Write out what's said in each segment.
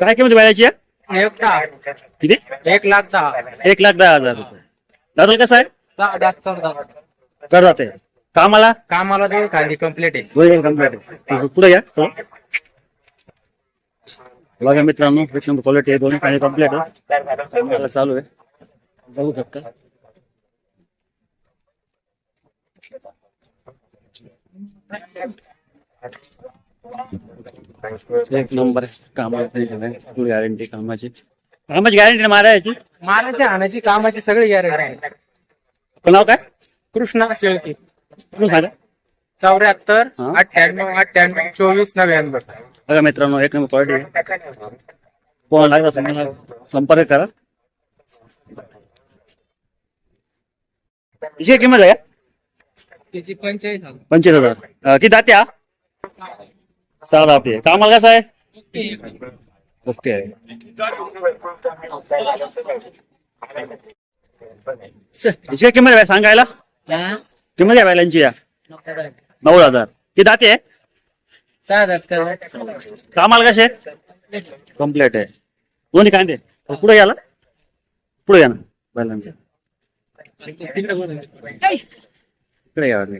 काय किंमत बैलाची किती? एक लाख दहा. एक लाख दहा हजार रुपये. दादा कसं आहे? दहा दात कर दहा. करतात आहे कामाला? कामाला दोन खाली कंप्लीट आहे. कंप्लीट आहे. पुढे या. बघा मित्रांनो एक नंबर क्वालिटी आहे दोन्ही काही कंप्लीट आहे. चालू आहे. बघू शकता. एक नंबर कामाची गॅरंटी कामाची. कामाची गॅरंटी मारायची? मालाच्या आणायची कामाची सगळी गॅरंटी नाव काय? कृष्णा शेळकी. तुम्ही सांगा? चौऱ्याहत्तर. अठ्ठ्याण्णव अठ्ठ्याण्णव चोवीस नव्याण्णव. बघा मित्रांनो एक नंबर क्वालिटी कोण लागला संपर्क? करा. किंमत आहे? पंचायत हजार. पंचवीस हजार. अं, किती दात्या? सहा दाते कामाला कसं आहे ओके हिची काय किंमत आहे सांगायला हा? किंमत आहे बैलांची या नऊ हजार किती दाते आहे कामाला कसे कंप्लीट आहे दोन्ही कांदे पुढे गेला पुढे घ्या ना बैलांचं इकडे वाटलं.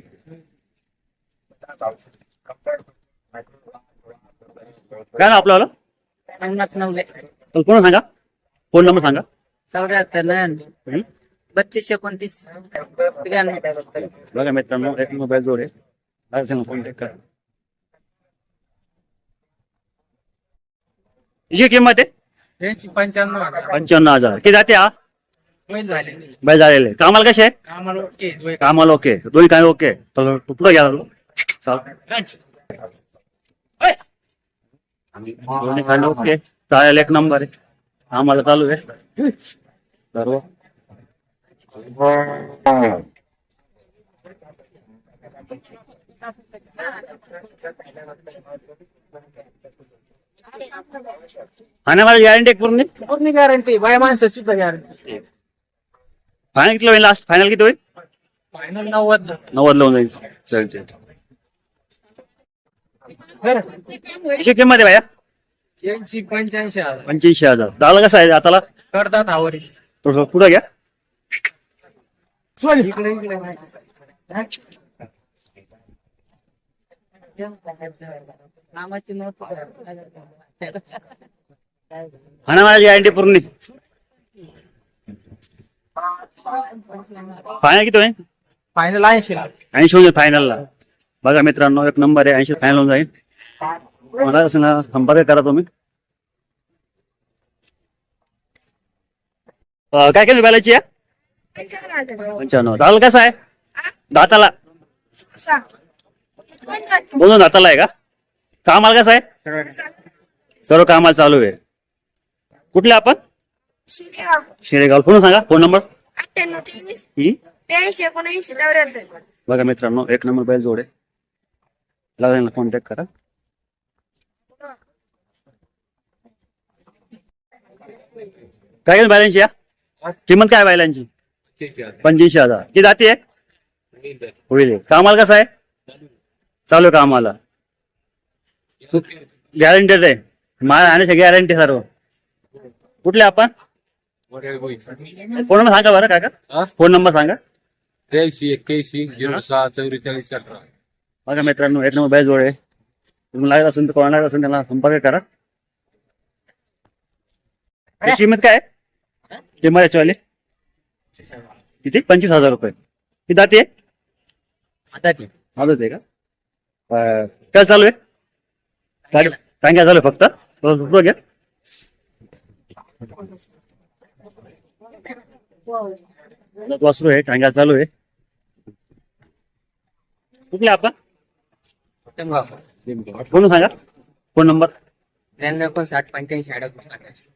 काय ना आपल्याला पन्नास नवले. कोण सांगा? फोन नंबर सांगा. चौऱ्याहत्तर हं? बत्तीस एकोणतीस त्र्याण्णव. बघा मित्रांनो एक मोबाईल जोड आहे. काय सांगा कॉन्टॅक्ट करा. हिची किंमत आहे? यांची पंच्याण्णव हजार. पंच्याण्णव हजार. किती जाते हा? होईल झाले. बैल झालेले. कामाला कसे आम्हाला ओके कामाला ओके. दोन्ही काय ओके? तर पुढे घ्या ओके चालेल एक नंबर आहे आम्हाला चालू आहे. सर्व आणि गॅरंटी पूर्ण पूर्ण गॅरंटी बाय माणसं सुद्धा गॅरंटी फायनल किती होईल लास्ट फायनल किती होईल फायनल नव्वद नव्वद लावून जाईल चालते किती किंमत आहे भाया यांची पंच्याऐंशी हजार. पंच्याऐंशी हजार. दादा कसं आहे आताला? करतात आवरी. थोडं पुढं घ्या. इकडे इकडे नामाची नोट आणि मला गॅरंटी पूर्ण फायनल किती होईल? फायनल ऐंशी ऐंशी होईल फायनलला बघा मित्रांनो एक नंबर आहे ऐंशी फायनल होऊन जाईल. मला असं ना संपर्क करा तुम्ही. अं, काय काय आहे पंच्याण्णव दाल कसा आहे? दाताला. दोन दाताला आहे का? कामाला कसं आहे? सर्व कामाला चालू आहे. कुठले आपण? शिरेगाव. फोन सांगा फोन नंबर. अठ्ठ्याण्णव तेवीस? ब्याऐंशी एकोणऐंशी बघा मित्रांनो एक नंबर बैल जोड आहे. लागेल कॉन्टॅक्ट करा काय बैलांची या किंमत काय बैलांची पंच्याऐंशी हजार. ती जाते होईल. कामाला कसं आहे? चालू आहे कामाला. गॅरंटेड आहे. माल आणण्याची गॅरंटी सर्व. कुठले आपण? फोन नंबर सांगा बरं काका. फोन नंबर सांगा. त्र्याऐंशी एक्क्याऐंशी झिरो सहा चौवेचाळीस अठरा. बघा मित्रांनो एक नंबर बॅच जोड. आहे तुम्ही लागत असेल तर कोणाला लागत असेल त्यांना संपर्क करा. किंमत काय आहे? किंमत याचीवाली किती? पंचवीस हजार रुपये. किती दाती आहे? ती. आजच आहे का? अं, काय चालू आहे? काय काय चालू आहे फक्त. थोडं पुढं घ्या. वासरू आहे टांग्या चालू आहे. कुठले आपण? फोन सांगा. Phone number. त्र्याण्णव एकोणसाठ पंच्याऐंशी अडतीस